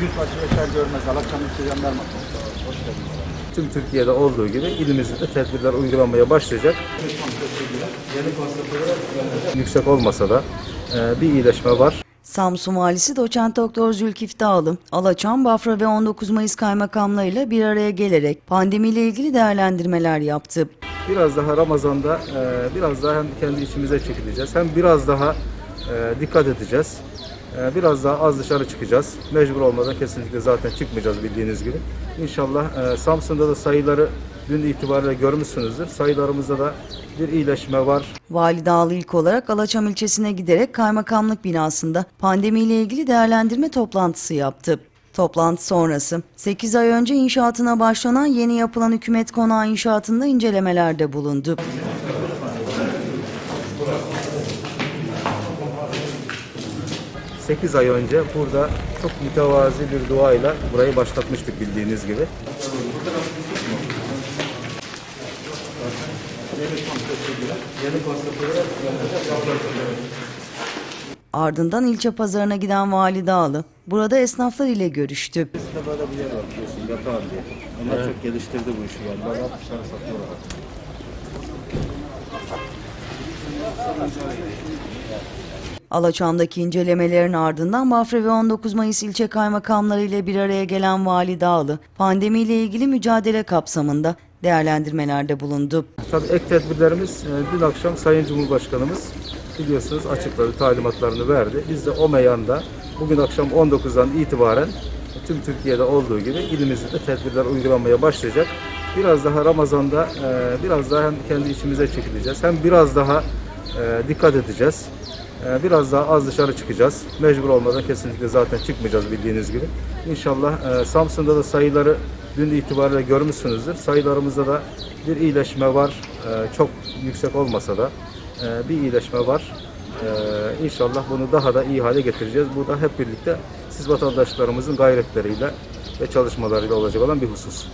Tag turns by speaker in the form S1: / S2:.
S1: Yüzbaşı Beşer Görmez, Alaçam İlçe Jandarma Komutanı. Hoş geldiniz.
S2: Tüm Türkiye'de olduğu gibi ilimizde de tedbirler uygulanmaya başlayacak. Yüksek olmasa da e, bir iyileşme var.
S3: Samsun Valisi Doçent Doktor Zülkif Dağlı, Alaçam, Bafra ve 19 Mayıs kaymakamlarıyla bir araya gelerek pandemiyle ilgili değerlendirmeler yaptı.
S2: Biraz daha Ramazan'da e, biraz daha hem kendi içimize çekileceğiz hem biraz daha e, dikkat edeceğiz. E, biraz daha az dışarı çıkacağız. Mecbur olmadan kesinlikle zaten çıkmayacağız bildiğiniz gibi. İnşallah e, Samsun'da da sayıları dün itibariyle görmüşsünüzdür. Sayılarımızda da bir iyileşme var.
S3: Vali Dağlı ilk olarak Alaçam ilçesine giderek kaymakamlık binasında pandemiyle ilgili değerlendirme toplantısı yaptı. Toplantı sonrası 8 ay önce inşaatına başlanan yeni yapılan hükümet konağı inşaatında incelemelerde bulundu.
S2: Sekiz ay önce burada çok mütevazi bir duayla burayı başlatmıştık bildiğiniz gibi.
S3: Ardından ilçe pazarına giden Vali Dağlı, burada esnaflar ile görüştü.
S1: Bizde böyle bir yer var biliyorsun, yatağın diye. Onlar çok geliştirdi bu işi yani. Böyle dışarı satıyorlar.
S3: Alaçam'daki incelemelerin ardından Bafra ve 19 Mayıs ilçe kaymakamları ile bir araya gelen Vali Dağlı, pandemiyle ilgili mücadele kapsamında değerlendirmelerde bulundu.
S2: Tabii ek tedbirlerimiz e, dün akşam Sayın Cumhurbaşkanımız biliyorsunuz açıkladı, talimatlarını verdi. Biz de o meyanda bugün akşam 19'dan itibaren tüm Türkiye'de olduğu gibi ilimizde de tedbirler uygulanmaya başlayacak. Biraz daha Ramazan'da e, biraz daha hem kendi içimize çekileceğiz hem biraz daha e, dikkat edeceğiz. E, Biraz daha az dışarı çıkacağız. Mecbur olmadan kesinlikle zaten çıkmayacağız bildiğiniz gibi. İnşallah e, Samsun'da da sayıları dün itibariyle görmüşsünüzdür. Sayılarımızda da bir iyileşme var. E, Çok yüksek olmasa da e, bir iyileşme var. İnşallah bunu daha da iyi hale getireceğiz. Bu da hep birlikte siz vatandaşlarımızın gayretleriyle ve çalışmalarıyla olacak olan bir husus.